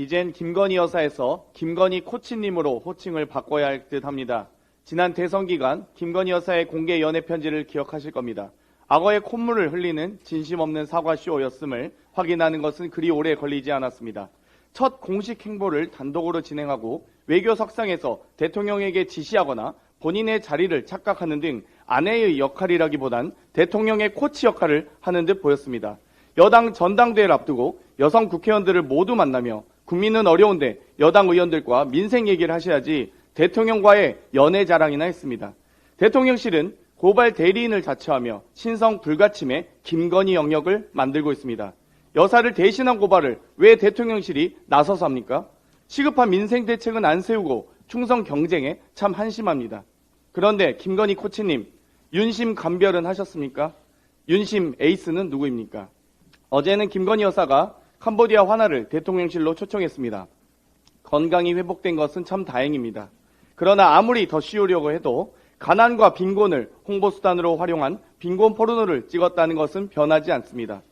이젠 김건희 여사에서 김건희 코치님으로 호칭을 바꿔야 할 듯 합니다. 지난 대선 기간 김건희 여사의 공개 연애 편지를 기억하실 겁니다. 악어의 콧물을 흘리는 진심 없는 사과쇼였음을 확인하는 것은 그리 오래 걸리지 않았습니다. 첫 공식 행보를 단독으로 진행하고 외교 석상에서 대통령에게 지시하거나 본인의 자리를 착각하는 등 아내의 역할이라기보단 대통령의 코치 역할을 하는 듯 보였습니다. 여당 전당대회를 앞두고 여성 국회의원들을 모두 만나며 국민은 어려운데 여당 의원들과 민생 얘기를 하셔야지 대통령과의 연애 자랑이나 했습니다. 대통령실은 고발 대리인을 자처하며 신성 불가침의 김건희 영역을 만들고 있습니다. 여사를 대신한 고발을 왜 대통령실이 나서서 합니까? 시급한 민생 대책은 안 세우고 충성 경쟁에 참 한심합니다. 그런데 김건희 코치님, 윤심 감별은 하셨습니까? 윤심 에이스는 누구입니까? 어제는 김건희 여사가 캄보디아 환화를 대통령실로 초청했습니다. 건강이 회복된 것은 참 다행입니다. 그러나 아무리 더 씌우려고 해도 가난과 빈곤을 홍보수단으로 활용한 빈곤 포르노를 찍었다는 것은 변하지 않습니다.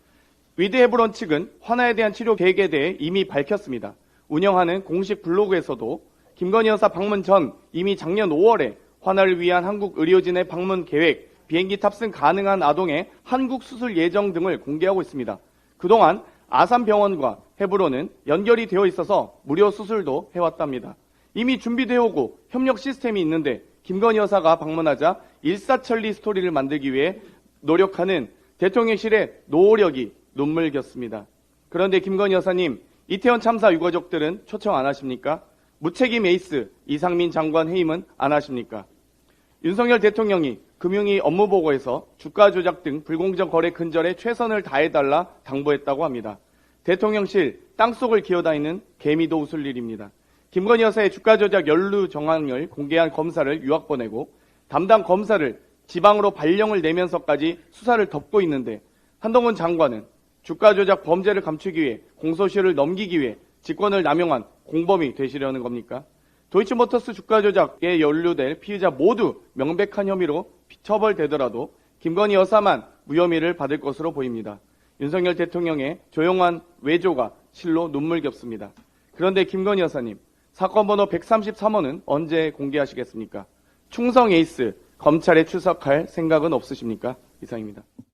위드 헤브론 측은 환화에 대한 치료 계획에 대해 이미 밝혔습니다. 운영하는 공식 블로그에서도 김건희 여사 방문 전 이미 작년 5월에 환화를 위한 한국 의료진의 방문 계획, 비행기 탑승 가능한 아동의 한국 수술 예정 등을 공개하고 있습니다. 그동안 아산병원과 헤브론은 연결이 되어 있어서 무료 수술도 해왔답니다. 이미 준비되어 오고 협력 시스템이 있는데 김건희 여사가 방문하자 일사천리 스토리를 만들기 위해 노력하는 대통령실의 노력이 눈물겼습니다. 그런데 김건희 여사님, 이태원 참사 유가족들은 초청 안 하십니까? 무책임 에이스 이상민 장관 해임은 안 하십니까? 윤석열 대통령이 금융위 업무보고에서 주가 조작 등 불공정 거래 근절에 최선을 다해달라 당부했다고 합니다. 대통령실 땅속을 기어다니는 개미도 웃을 일입니다. 김건희 여사의 주가 조작 연루 정황을 공개한 검사를 유학 보내고 담당 검사를 지방으로 발령을 내면서까지 수사를 덮고 있는데 한동훈 장관은 주가 조작 범죄를 감추기 위해 공소시효를 넘기기 위해 직권을 남용한 공범이 되시려는 겁니까? 도이치모터스 주가 조작에 연루될 피의자 모두 명백한 혐의로 처벌되더라도 김건희 여사만 무혐의를 받을 것으로 보입니다. 윤석열 대통령의 조용한 외조가 실로 눈물겹습니다. 그런데 김건희 여사님, 사건 번호 133호는 언제 공개하시겠습니까? 충성 에이스, 검찰에 출석할 생각은 없으십니까? 이상입니다.